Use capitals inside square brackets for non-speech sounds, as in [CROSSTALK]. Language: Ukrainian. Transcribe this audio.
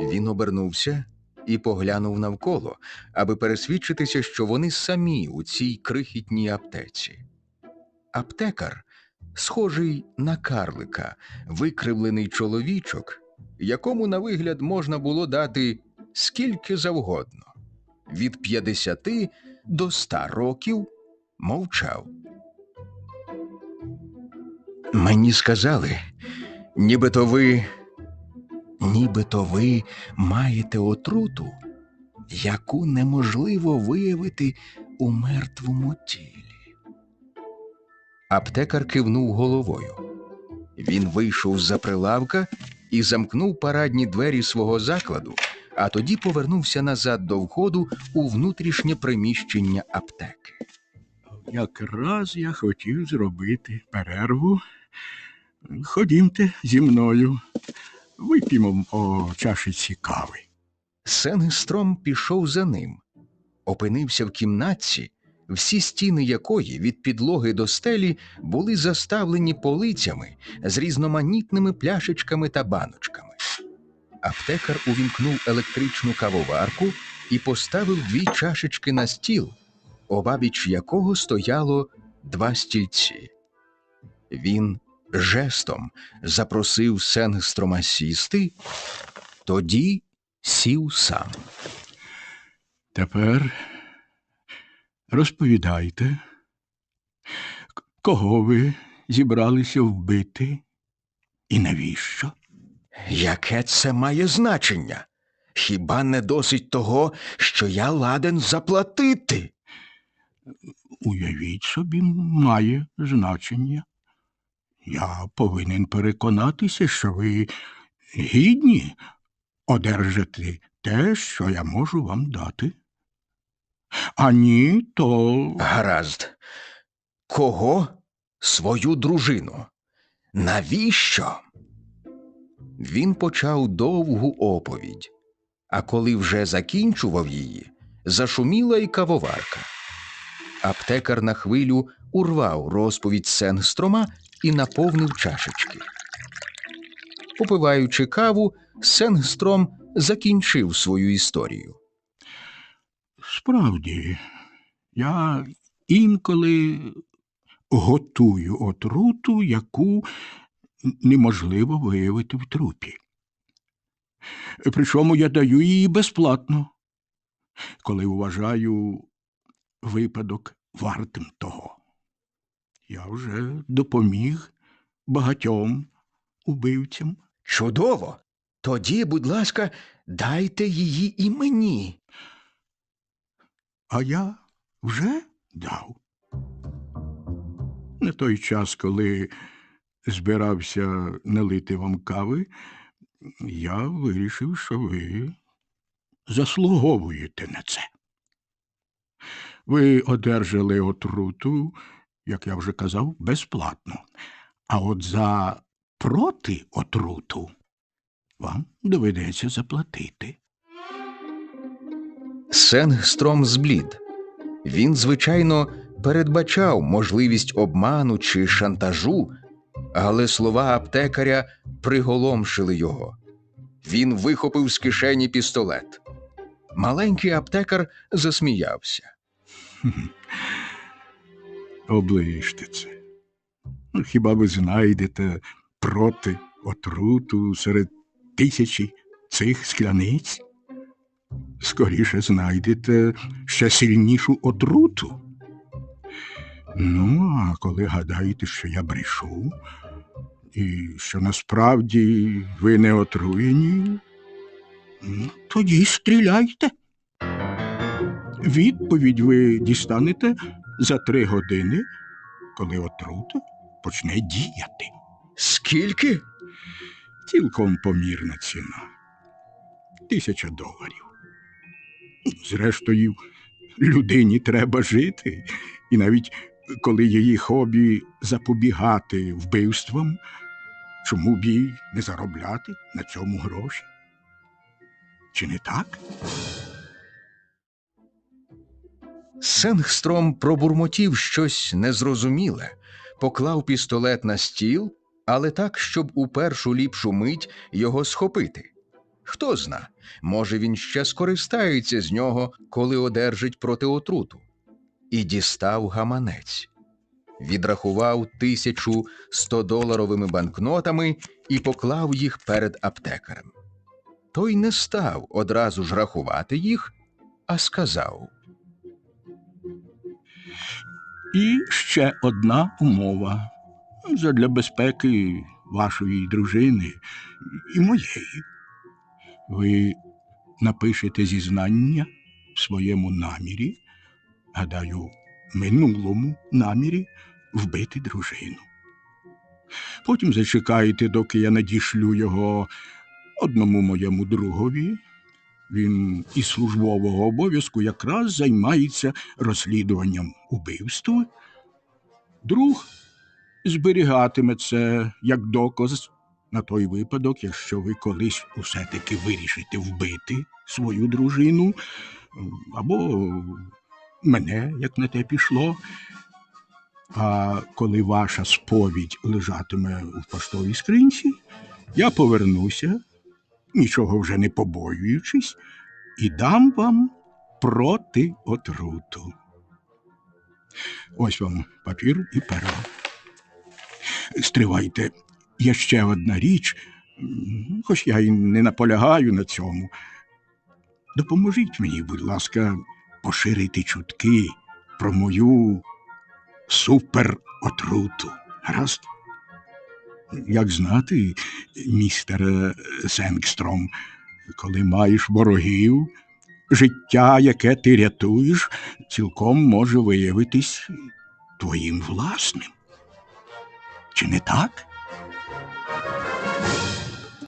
Він обернувся і поглянув навколо, аби пересвідчитися, що вони самі у цій крихітній аптеці. Аптекар, схожий на карлика, викривлений чоловічок, якому на вигляд можна було дати скільки завгодно від 50 до 100 років, мовчав. Мені сказали, нібито ви, нібито ви маєте отруту, яку неможливо виявити у мертвому тілі. Аптекар кивнув головою. Він вийшов з-за прилавка і замкнув парадні двері свого закладу, а тоді повернувся назад до входу у внутрішнє приміщення аптеки. Якраз я хотів зробити перерву. Ходімте зі мною. Вип'ємо по чашиці кави. Сенгстром пішов за ним, опинився в кімнатці, всі стіни якої від підлоги до стелі були заставлені полицями з різноманітними пляшечками та баночками. Аптекар увімкнув електричну кавоварку і поставив дві чашечки на стіл, обабіч якого стояло два стільці. Він жестом запросив Сенгстрома сісти, тоді сів сам. Тепер розповідайте, кого ви зібралися вбити і навіщо? Яке це має значення? Хіба не досить того, що я ладен заплатити? Уявіть собі, має значення. Я повинен переконатися, що ви гідні одержати те, що я можу вам дати. А ні, то Гаразд. Кого? Свою дружину. Навіщо? Він почав довгу оповідь, а коли вже закінчував її, зашуміла й кавоварка. Аптекар на хвилю урвав розповідь Сенгстрома і наповнив чашечки. Попиваючи каву, Сенгстром закінчив свою історію. справді я інколи готую отруту, яку неможливо виявити в трупі. Причому я даю її безплатно, коли вважаю випадок вартим того. Я вже допоміг багатьом убивцям. Чудово! Тоді, будь ласка, дайте її і мені. А я вже дав. На той час, коли збирався налити вам кави, я вирішив, що ви заслуговуєте на це. Ви одержали отруту, як я вже казав, безплатно. А от за проти отруту вам доведеться заплатити. Сенгстром зблід. Він, звичайно, передбачав можливість обману чи шантажу, але слова аптекаря приголомшили його. Він вихопив з кишені пістолет. Маленький аптекар засміявся. [LAUGHS] Оближте це. Ну, хіба ви знайдете проти отруту серед тисячі цих скляниць? Скоріше знайдете ще сильнішу отруту. Ну, а коли гадаєте, що я брешу, і що насправді ви не отруєні, ну, тоді стріляйте. Відповідь ви дістанете за три години, коли отрута почне діяти. Скільки? Цілком помірна ціна. Тисяча доларів. Зрештою, людині треба жити, і навіть коли її хобі запобігати вбивствам, чому б їй не заробляти на цьому гроші? Чи не так? Сенгстром пробурмотів щось незрозуміле, поклав пістолет на стіл, але так, щоб у першу ліпшу мить його схопити. Хто зна, може він ще скористається з нього, коли одержить протиотруту. І дістав гаманець. Відрахував тисячу стодоларовими банкнотами і поклав їх перед аптекарем. Той не став одразу ж рахувати їх, а сказав І ще одна умова задля безпеки вашої дружини і моєї. Ви напишете зізнання в своєму намірі, гадаю, минулому намірі вбити дружину. Потім зачекаєте, доки я надішлю його одному моєму другові. Він із службового обов'язку якраз займається розслідуванням убивства. Друг зберігатиме це як доказ на той випадок, якщо ви колись усе-таки вирішите вбити свою дружину або мене, як на те пішло. А коли ваша сповідь лежатиме в поштовій скринці, я повернуся, нічого вже не побоюючись, і дам вам проти отруту. Ось вам папір і перо. Стривайте, є ще одна річ, хоч я й не наполягаю на цьому. Допоможіть мені, будь ласка, поширити чутки про мою суперотруту. Гаразд? Як знати, містере Сенгстром, коли маєш ворогів, життя, яке ти рятуєш, цілком може виявитись твоїм власним. Чи не так?